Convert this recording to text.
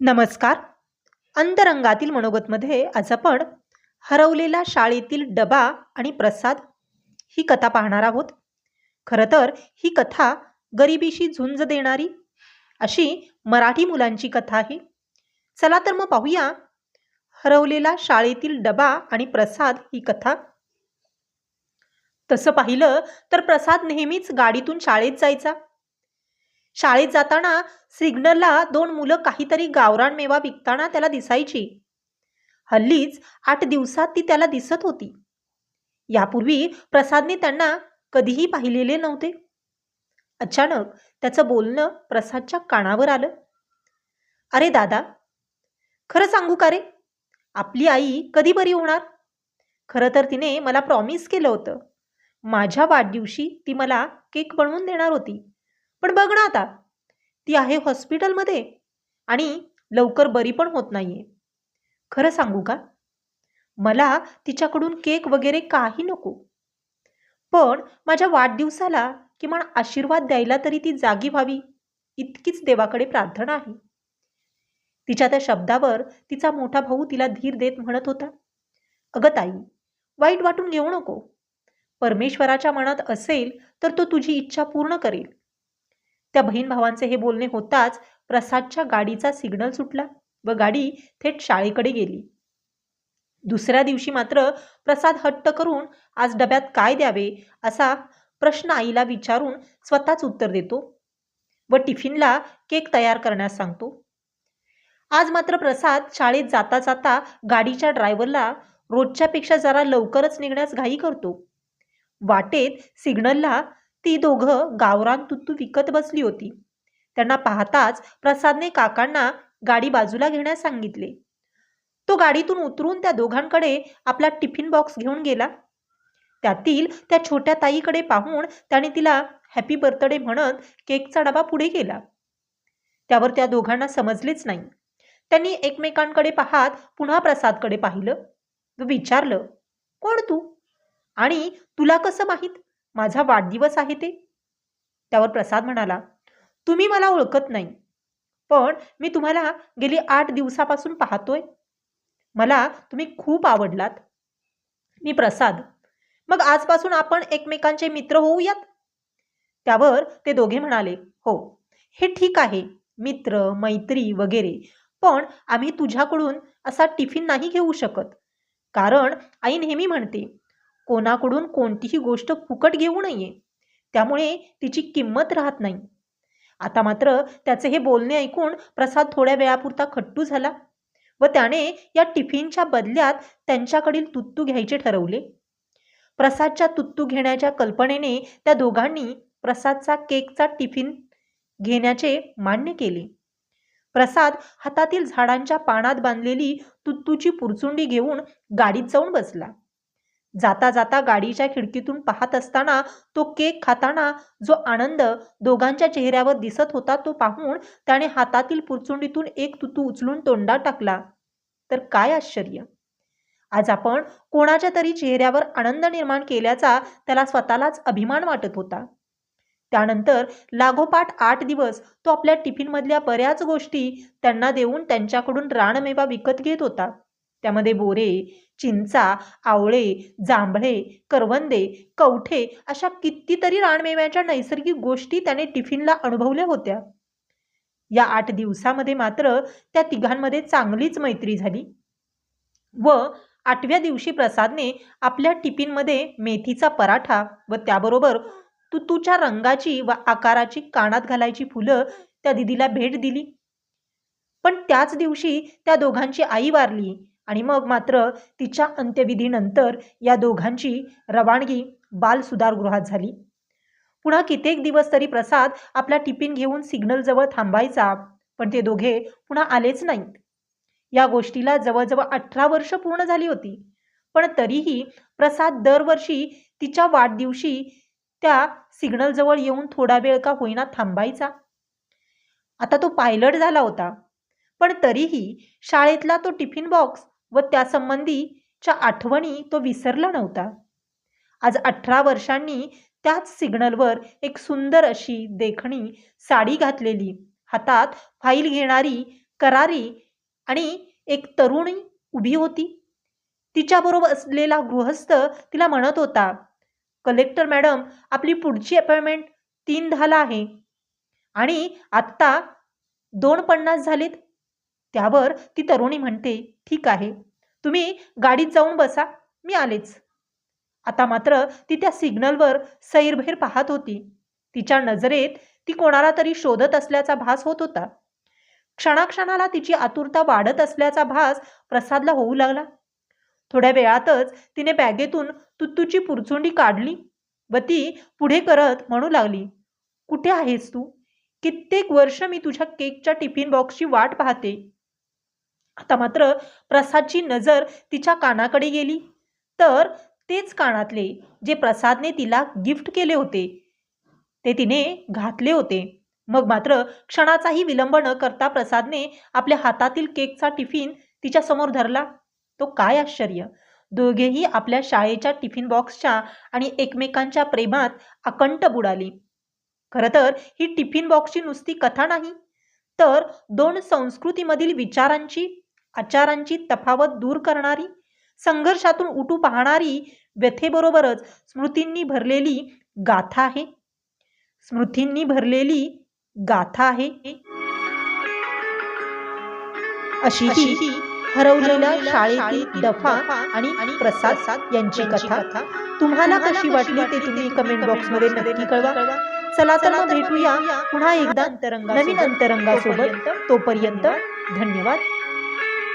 नमस्कार. अंतरंगातील मनोगतमध्ये आज आपण हरवलेला शाळेतील डबा आणि प्रसाद ही कथा पाहणार आहोत. खरं तर ही कथा गरिबीशी झुंज देणारी अशी मराठी मुलांची कथा आहे. चला तर मग पाहूया हरवलेला शाळेतील डबा आणि प्रसाद ही कथा. तसं पाहिलं तर प्रसाद नेहमीच गाडीतून शाळेत जायचा. शाळेत जाताना सिग्नलला दोन मुलं काहीतरी गावरान मेवा विकताना त्याला दिसायची. हल्लीच आठ दिवसात ती त्याला दिसत होती. यापूर्वी प्रसादने त्यांना कधीही पाहिलेले नव्हते. अचानक त्याचं बोलणं प्रसादच्या कानावर आलं. अरे दादा खरं सांगू का रे? आपली आई कधी बरी होणार? खरं तर तिने मला प्रॉमिस केलं होतं. माझ्या वाढदिवशी ती मला केक बनवून देणार होती. पण बघ ना आता. ती आहे हॉस्पिटलमध्ये आणि लवकर बरी पण होत नाहीये. खरं सांगू का? मला तिच्याकडून केक वगैरे काही नको. पण माझ्या वाढदिवसाला किमान आशीर्वाद द्यायला तरी ती जागी व्हावी इतकीच देवाकडे प्रार्थना आहे. तिच्या त्या शब्दावर तिचा मोठा भाऊ तिला धीर देत म्हणत होता. अगं ताई वाईट वाटून घेऊ नको. परमेश्वराच्या मनात असेल तर तो तुझी इच्छा पूर्ण करेल. त्या बहीण भावांचे हे बोलणे होताच प्रसादच्या गाडीचा सिग्नल सुटला व गाडी थेट शाळेकडे गेली. दुसऱ्या दिवशी मात्र प्रसाद हट्ट करून आज डब्यात काय द्यावे? असा प्रश्न आईला विचारून स्वतःच उत्तर देतो व टिफिनला केक तयार करण्यास सांगतो. आज मात्र प्रसाद शाळेत जाता जाता गाडीच्या ड्रायव्हरला रोजच्यापेक्षा जरा लवकरच निघण्यास घाई करतो. वाटेत सिग्नलला ती दोघं गावरान तुत्तू विकत बसली होती. त्यांना पाहताच प्रसादने काकांना गाडी बाजूला घेण्यास सांगितले. तो गाडीतून उतरून त्या दोघांकडे आपला टिफिन बॉक्स घेऊन गेला. त्यातील त्या छोट्या ताईकडे पाहून त्याने तिला हॅपी बर्थडे म्हणत केकचा डबा पुढे केला. त्यावर त्या दोघांना समजलेच नाही. त्यांनी एकमेकांकडे पाहत पुन्हा प्रसादकडे पाहिलं व विचारलं कोण तू? आणि तुला कसं माहीत? माझा वाढदिवस आहे ते? त्यावर प्रसाद म्हणाला तुम्ही मला ओळखत नाही पण मी तुम्हाला गेली आठ दिवसापासून पाहतोय. मला तुम्ही खूप आवडलात. मी प्रसाद मग आजपासून आपण एकमेकांचे मित्र होऊयात? त्यावर ते दोघे म्हणाले हो हे ठीक आहे मित्र मैत्री वगैरे पण आम्ही तुझ्याकडून असा टिफिन नाही घेऊ शकत कारण आई नेहमी म्हणते कोणाकडून कोणतीही गोष्ट फुकट घेऊ नये. त्यामुळे तिची किंमत राहत नाही. आता मात्र त्याचे हे बोलणे ऐकून प्रसाद थोड्या वेळापुरता खट्टू झाला व त्याने या टिफिनच्या बदल्यात त्यांच्याकडील तुत्तू घ्यायचे ठरवले. प्रसादच्या तुत्तू घेण्याच्या कल्पनेने त्या दोघांनी प्रसादचा केकचा टिफिन घेण्याचे मान्य केले. प्रसाद हातातील झाडांच्या पानात बांधलेली तुत्तूची पुरचुंडी घेऊन गाडीत जाऊन बसला. जाता जाता गाडीच्या खिडकीतून पाहत असताना तो केक खाताना जो आनंद दोघांच्या चेहऱ्यावर दिसत होता तो पाहून त्याने हातातील पुरचुंडीतून एक तुतू उचलून तोंडात टाकला. तर काय आश्चर्य! आज आपण कोणाच्या तरी चेहऱ्यावर आनंद निर्माण केल्याचा त्याला स्वतःलाच अभिमान वाटत होता. त्यानंतर लागोपाठ आठ दिवस तो आपल्या टिफिनमधल्या बऱ्याच गोष्टी त्यांना देऊन त्यांच्याकडून रानमेवा विकत घेत होता. त्यामध्ये बोरे चिंचा आवळे जांभळे करवंदे कवठे अशा कितीतरी रानमेव्याच्या नैसर्गिक गोष्टी त्याने टिफिनला अनुभवल्या होत्या. या आठ दिवसामध्ये मात्र त्या तिघांमध्ये चांगलीच मैत्री झाली व आठव्या दिवशी प्रसादने आपल्या टिफिनमध्ये मेथीचा पराठा व त्याबरोबर तुतूच्या रंगाची व आकाराची कानात घालायची फुलं त्या दिदीला भेट दिली. पण त्याच दिवशी त्या दोघांची आई वारली. आणि मग मात्र तिच्या अंत्यविधीनंतर या दोघांची रवानगी बाल सुधारगृहात झाली. पुन्हा कित्येक दिवस तरी प्रसाद आपला टिफिन घेऊन सिग्नलजवळ थांबायचा पण ते दोघे पुन्हा आलेच नाहीत. या गोष्टीला जवळजवळ अठरा वर्ष पूर्ण झाली होती पण तरीही प्रसाद दरवर्षी तिच्या वाढदिवशी त्या सिग्नलजवळ येऊन थोडा वेळ का होईना थांबायचा. आता तो पायलट झाला होता पण तरीही शाळेतला तो टिफिन बॉक्स व त्यासंबंधीच्या आठवणी तो विसरला नव्हता. आज अठरा वर्षांनी त्याच सिग्नलवर एक सुंदर अशी देखणी साडी घातलेली. हातात फाईल घेणारी करारी आणि एक तरुणी उभी होती. तिच्याबरोबर असलेला गृहस्थ तिला म्हणत होता कलेक्टर मॅडम आपली पुढची अपॉइंटमेंट तीन दहाला आहे आणि आत्ता दोन पन्नास झालेत. त्यावर ती तरुणी म्हणते ठीक आहे. तुम्ही गाडीत जाऊन बसा. मी आलेच. आता मात्र ती त्या सिग्नलवर सैरभैर पाहत होती. तिच्या नजरेत ती कोणाला तरी शोधत असल्याचा भास होत होता. क्षणाक्षणाला तिची आतुरता वाढत असल्याचा भास प्रसादला होऊ लागला. थोड्या वेळातच तिने बॅगेतून तुत्तूची पुरचुंडी काढली व ती पुढे करत म्हणू लागली कुठे आहेस तू? कित्येक वर्ष मी तुझ्या केकच्या टिफिन बॉक्सची वाट पाहते. आता मात्र प्रसादची नजर तिच्या कानाकडे गेली. तर तेच कानातले जे प्रसादने तिला गिफ्ट केले होते ते तिने घातले होते. मग मात्र क्षणाचाही विलंब न करता प्रसादने आपल्या हातातील केकचा टिफिन तिच्या समोर धरला. तो काय आश्चर्य! दोघेही आपल्या शाळेच्या टिफिन बॉक्सच्या आणि एकमेकांच्या प्रेमात अकंठ बुडाली. खरं तर ही टिफिन बॉक्सची नुसती कथा नाही तर दोन संस्कृतीमधील विचारांची आचारांची तफावत दूर करणारी संघर्षातून उठू पाहणारी व्यथेबरोबरच स्मृतींनी भरलेली गाथा आहे. स्मृतींनी भरलेली गाथा आहे. अशी ही हरवलेल्या शाळेतील दफा आणि प्रसाद यांची कथा. तुम्हाला कशी वाटली ते तुम्ही कमेंट बॉक्समध्ये नक्की कळवा. चला तर भेटूया पुन्हा एकदा नवीन अंतरंगासोबत. तोपर्यंत धन्यवाद.